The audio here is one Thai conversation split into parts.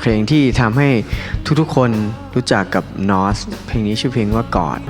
เพลงที่ทำให้ทุกๆคนรู้จักกับนอสเพลงนี้ชื่อเพลงว่ากอด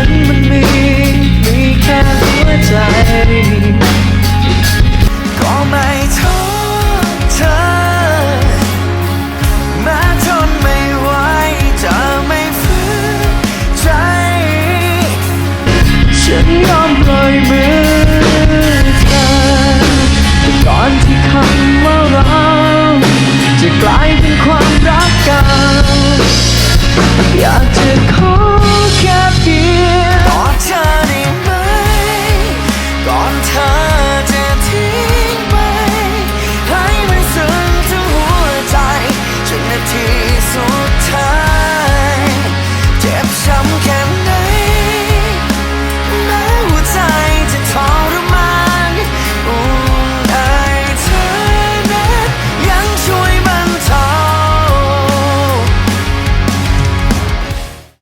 นั้นมันมี มีแค่หัวใจ ก็ไม่โทษเธอ แม้ทนไม่ไหวจะไม่ฝืนใจ ฉันยอมปล่อยมือเธอก่อนที่คำว่าเราจะกลายเป็นความรักกันอยากจะขอ